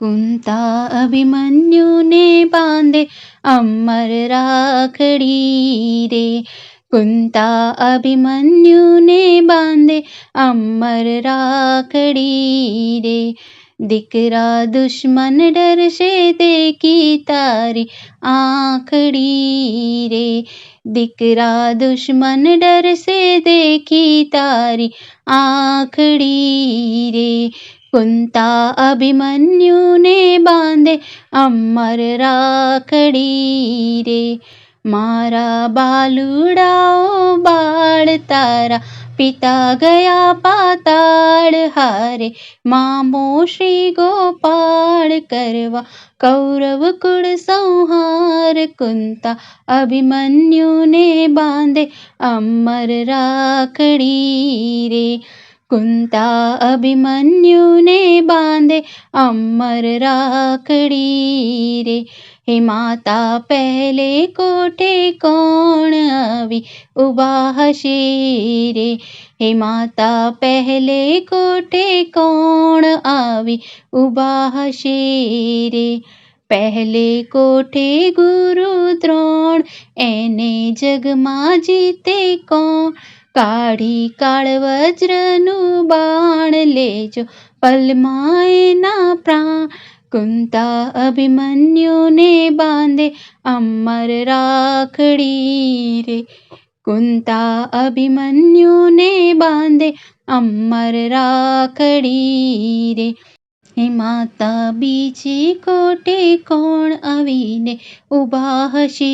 કુંતા અભિમન્યુને બાંધે અમર રાખડી રે કુંતા અભિમન્યુને બાંધે અમર રાખડી રે દીકરા દુશ્મન ડરશે દેખી તારી આંખડી રે દીકરા દુશ્મન ડરશે દેખી તારી આંખડી રે કુંતા અભિમન્યુને બાંધે અમર રાખડી રે મારા બાલુડાઓ બાળ તારા પિતા ગયા પાતાળ હારે મામો શ્રી ગોપાળ કરવા કૌરવ કુળ સંહાર કુંતા અભિમન્યુને બાંધે અમર રાખડી રે કુંતા અભિમન્યુને બાંધે અમર રાખડી રે હે માતા પહેલે કોઠે કોણ આવી ઊભા હશે રે હે માતા પહેલે કોઠે કોણ આવી ઊભા હશે રે પહેલે કોઠે ગુરુ દ્રોણ એને જગમાં જીતે કોણ કાઢી કાળ વજ્રનું બાણ લેજો પલમાયના પ્રાણ. કુંતા અભિમન્યુને બાંધે અમર રાખડી રે. કુંતા અભિમન્યુને બાંધે અમર રાખડી રે. હે માતા, બીજી કોટે કોણ આવીને ઊભા હશે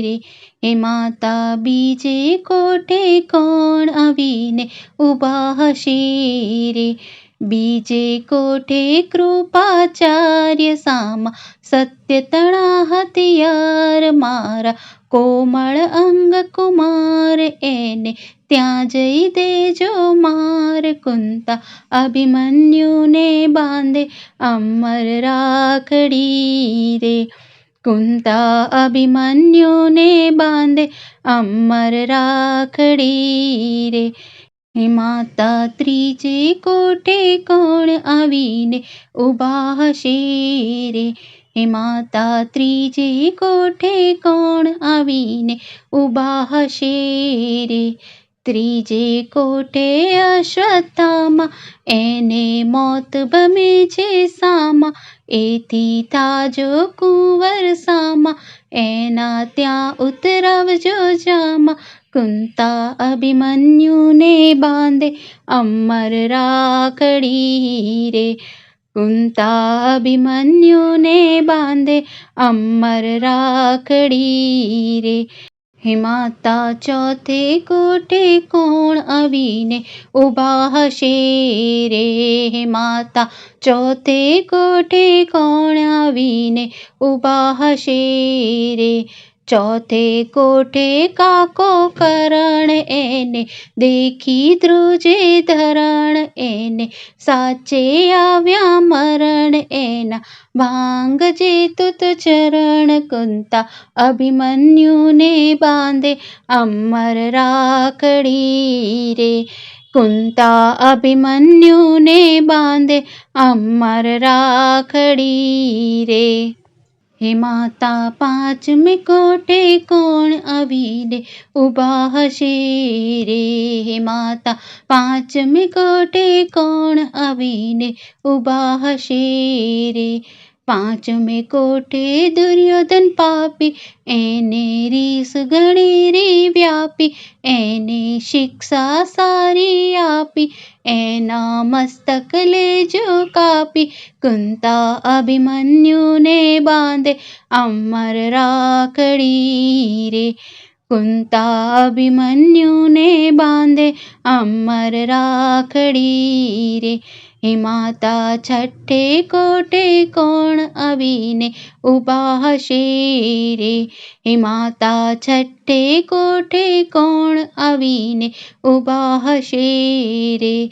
રે? હે માતા બીજે કોઠે કોણ આવીને ઊભા હશે રે? બીજે કોઠે કૃપાચાર્ય સામા સત્ય તણા હથિયાર મારા કોમળ અંગ કુમાર એને ત્યાં જઈ દેજો માર કુંતા અભિમન્યુને બાંધે અમર રાખડી રે. કુંતા અભિમન્યુને બાંધે અમર રાખડી રે હે માતા ત્રીજે કોઠે કોણ આવીને ઊભા હશે રે હે માતા ત્રીજે કોઠે કોણ આવીને ઊભા હશે રે ત્રીજે કોઠે અશ્વત્થામાં એને મોત ભમે છે સામા એથી તાજો કુંવર સામા એના ત્યાં ઉતરાવજો જામા કુંતા અભિમન્યુને બાંધે અમર રાખડી રે કુંતા અભિમન્યુને બાંધે અમર રાખડી રે હે માતા, ચોથે કોઠે કોણ આવીને ઊભા હશે રે? હે માતા, ચોથે કોઠે કોણ આવીને ઊભા હશે રે? ચોથે કોઠે કાકો કરણ એને, દેખી ધ્રુજે ધરણ એને, સાચે આવ્યા મરણ એના ભાંગજે તુત ચરણ કુંતા, અભિમન્યુને બાંધે અમર રાખડી રે. કુંતા અભિમન્યુને બાંધે અમર રાખડી રે. હે માતા પાંચમે કોટે કોણ આવીને ઊભા હશે રે? હે માતા પાંચમે કોટે કોણ આવીને ઊભા હશે રે? પાંચમે કોઠે દુર્યોધન પાપી, એને રીસ ગણી રે વ્યાપી, એને શિક્ષા સારી આપી, એના મસ્તક લેજો કાપી કુંતા અભિમન્યુને બાંધે, અમર રાખડી રે. કુંતા અભિમન્યુને બાંધે, અમર રાખડી રે. હે માતા, છઠ્ઠે કોટે કોણ આવીને ઊભા હશે રે? હે માતા, છઠ્ઠે કોઠે કોણ આવીને ઊભા હશે રે?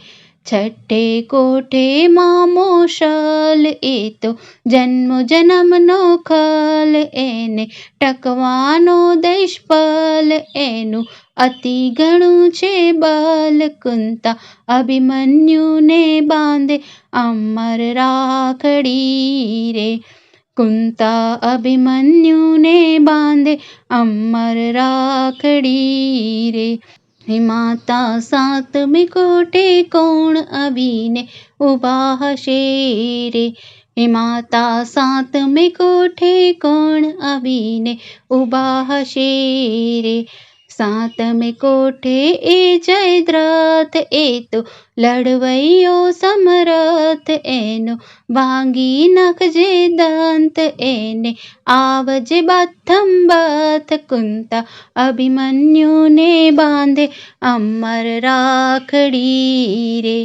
છઠ્ઠે કોઠે મામો શલ એ તો જન્મ જન્મનો ખલ, એને ટકવાનો દેશપલ, એનું અતિ ઘણું છે બલ કુંતા અભિમન્યુને બાંધે અમર રાખડી રે. કુંતા અભિમન્યુને બાંધે અમર રાખડી રે. હે માતા સાતમે કોઠે કોણ આવીને ઊભા હશે રે? હે માતા સાતમે કોઠે કોણ આવીને ઊભા હશે રે? સાતમે કોઠે એ જયદ્રથ એ તો લડવૈયો સમરથ એનો વાંગી નાખજે દંત એને આવજે બાથમ બથ કુંતા અભિમન્યુને બાંધે અમર રાખડી રે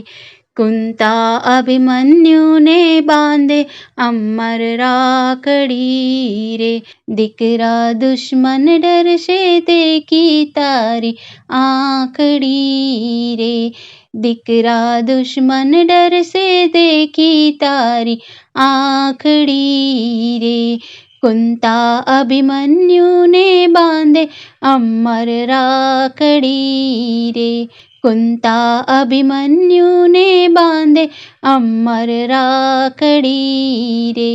કુંતા અભિમન્યુને બાંધે અમર રાખડી રે દીકરા દુશ્મન ડરશે દેખી તારી આંખડી રે દીકરા દુશ્મન ડરશે દેખી તારી આંખડી રે કુંતા અભિમન્યુને બાંધે અમર રાખડી રે કુંતા અભિમન્યુને બાંધે અમર રાખડી રે